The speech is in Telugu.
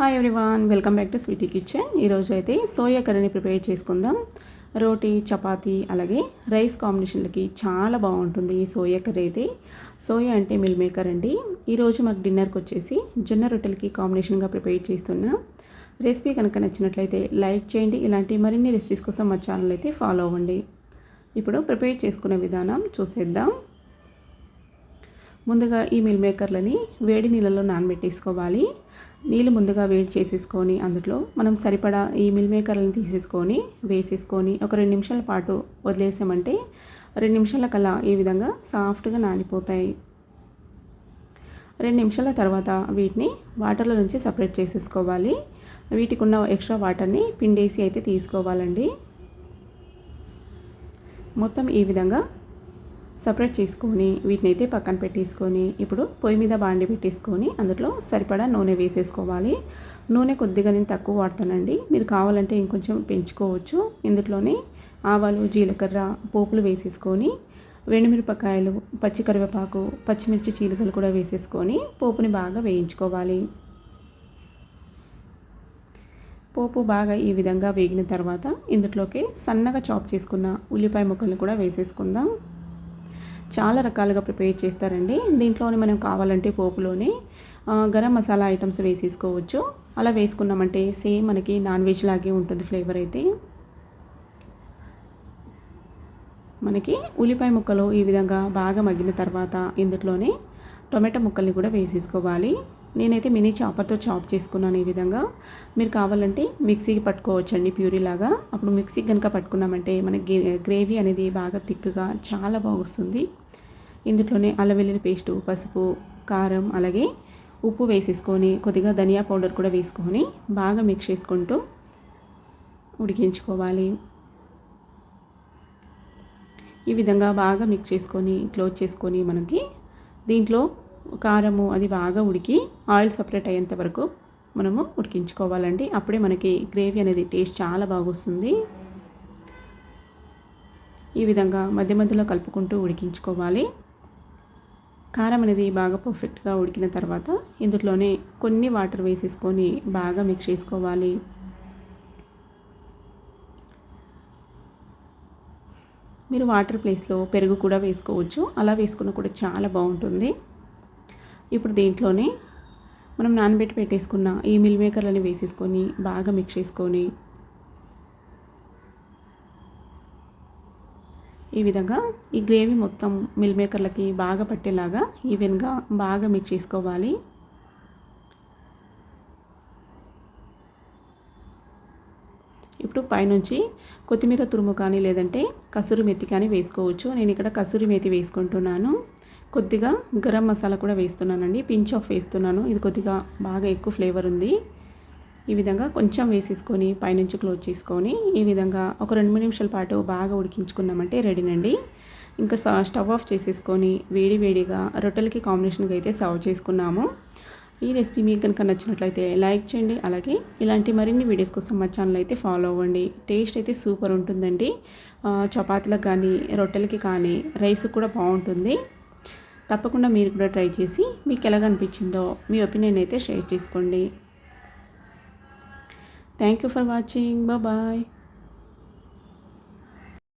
Hi everyone welcome back to sweety kitchen ఈరోజు అయితే సోయా కర్రీని ప్రిపేర్ చేసుకుందాం. రోటీ చపాతీ అలాగే రైస్ కాంబినేషన్లకి చాలా బాగుంటుంది ఈ సోయా కర్రీ అయితే. సోయా అంటే మిల్ మేకర్ అండి. ఈరోజు మాకు డిన్నర్కి వచ్చేసి జొన్న రొట్టెలకి కాంబినేషన్గా ప్రిపేర్ చేస్తున్నా. రెసిపీ కనుక నచ్చినట్లయితే లైక్ చేయండి. ఇలాంటి మరిన్ని రెసిపీస్ కోసం మా ఛానల్ అయితే ఫాలో అవ్వండి. ఇప్పుడు ప్రిపేర్ చేసుకునే విధానం చూసేద్దాం. ముందుగా ఈ మిల్ మేకర్లని వేడి నీళ్ళలో నానబెట్టేసుకోవాలి. నీళ్ళు ముందుగా వేడి చేసేసుకొని అందులో మనం సరిపడా ఈ మిల్ మేకర్లను తీసేసుకొని వేసేసుకొని ఒక రెండు నిమిషాల పాటు వదిలేసామంటే రెండు నిమిషాల కల్లా ఈ విధంగా సాఫ్ట్గా నానిపోతాయి. రెండు నిమిషాల తర్వాత వీటిని వాటర్లో నుంచి సపరేట్ చేసేసుకోవాలి. వీటికి ఉన్న ఎక్స్ట్రా వాటర్ని పిండేసి అయితే తీసుకోవాలండి. మొత్తం ఈ విధంగా సపరేట్ చేసుకొని వీటిని అయితే పక్కన పెట్టేసుకొని ఇప్పుడు పొయ్యి మీద బాండి పెట్టేసుకొని అందులో సరిపడా నూనె వేసేసుకోవాలి. నూనె కొద్దిగా నేను తక్కువ వాడతానండి. మీరు కావాలంటే ఇంకొంచెం పెంచుకోవచ్చు. ఇందులోనే ఆవాలు జీలకర్ర పోపులు వేసేసుకొని వెండుమిరపకాయలు పచ్చి కరివేపాకు పచ్చిమిర్చి చీలికలు కూడా వేసేసుకొని పోపుని బాగా వేయించుకోవాలి. పోపు బాగా ఈ విధంగా వేగిన తర్వాత ఇందులోకి సన్నగా చాప్ చేసుకున్న ఉల్లిపాయ ముక్కలను కూడా వేసేసుకుందాం. చాలా రకాలుగా ప్రిపేర్ చేస్తారండి. దీంట్లోనే మనం కావాలంటే పోపులోనే గరం మసాలా ఐటమ్స్ వేసేసుకోవచ్చు. అలా వేసుకున్నామంటే సేమ్ మనకి నాన్ వెజ్ లాగే ఉంటుంది ఫ్లేవర్ అయితే. మనకి ఉల్లిపాయ ముక్కలు ఈ విధంగా బాగా మగ్గిన తర్వాత ఇందులోనే టొమాటో ముక్కల్ని కూడా వేసేసుకోవాలి. నేనైతే మినీ చాపర్తో చాప్ చేసుకున్నాను ఈ విధంగా. మీరు కావాలంటే మిక్సీకి పట్టుకోవచ్చండి ప్యూరీ లాగా. అప్పుడు మిక్సీకి కనుక పట్టుకున్నామంటే మనకి గ్రేవీ అనేది బాగా థిక్గా చాలా బాగుస్తుంది. ఇందులోనే అల్లం వెల్లుల్లి పేస్టు పసుపు కారం అలాగే ఉప్పు వేసేసుకొని కొద్దిగా ధనియా పౌడర్ కూడా వేసుకొని బాగా మిక్స్ చేసుకుంటూ ఉడికించుకోవాలి. ఈ విధంగా బాగా మిక్స్ చేసుకొని క్లోజ్ చేసుకొని మనకి దీంట్లో కారము అది బాగా ఉడికి ఆయిల్ సపరేట్ అయ్యేంత వరకు మనము ఉడికించుకోవాలండి. అప్పుడే మనకి గ్రేవీ అనేది టేస్ట్ చాలా బాగొస్తుంది. ఈ విధంగా మధ్య మధ్యలో కలుపుకుంటూ ఉడికించుకోవాలి. కారం అనేది బాగా పర్ఫెక్ట్గా ఉడికిన తర్వాత ఇందులోనే కొన్ని వాటర్ వేసేసుకొని బాగా మిక్స్ చేసుకోవాలి. మీరు వాటర్ ప్లేస్లో పెరుగు కూడా వేసుకోవచ్చు. అలా వేసుకున్న కూడా చాలా బాగుంటుంది. ఇప్పుడు దీంట్లోనే మనం నానబెట్టి పెట్టేసుకున్న ఈ మిల్ మేకర్లని వేసేసుకొని బాగా మిక్స్ చేసుకొని ఈ విధంగా ఈ గ్రేవీ మొత్తం మిల్ మేకర్లకి బాగా పట్టేలాగా ఈవెన్గా బాగా మిక్స్ చేసుకోవాలి. ఇప్పుడు పైనుంచి కొత్తిమీర తురుము కానీ లేదంటే కసూరి మెత్తి కానీ వేసుకోవచ్చు. నేను ఇక్కడ కసూరి మెత్తి వేసుకుంటున్నాను. కొద్దిగా గరం మసాలా కూడా వేస్తున్నానండి. పించ్ ఆఫ్ వేస్తున్నాను. ఇది కొద్దిగా బాగా ఎక్కువ ఫ్లేవర్ ఉంది. ఈ విధంగా కొంచెం వేసేసుకొని పైనుంచి క్లోజ్ చేసుకొని ఈ విధంగా ఒక రెండు మూడు నిమిషాల పాటు బాగా ఉడికించుకున్నామంటే రెడీనండి. ఇంకా స్టవ్ ఆఫ్ చేసేసుకొని వేడి వేడిగా రొట్టెలకి కాంబినేషన్గా అయితే సర్వ్ చేసుకున్నాము. ఈ రెసిపీ మీకు కనుక నచ్చినట్లయితే లైక్ చేయండి. అలాగే ఇలాంటి మరిన్ని వీడియోస్ కోసం మా ఛానల్ అయితే ఫాలో అవ్వండి. టేస్ట్ అయితే సూపర్ ఉంటుందండి. చపాతీలకు కానీ రొట్టెలకి కానీ రైస్ కూడా బాగుంటుంది. తప్పకుండా మీరు కూడా ట్రై చేసి మీకు ఎలాగ అనిపించిందో మీ ఒపీనియన్ అయితే షేర్ చేసుకోండి. Thank you for watching bye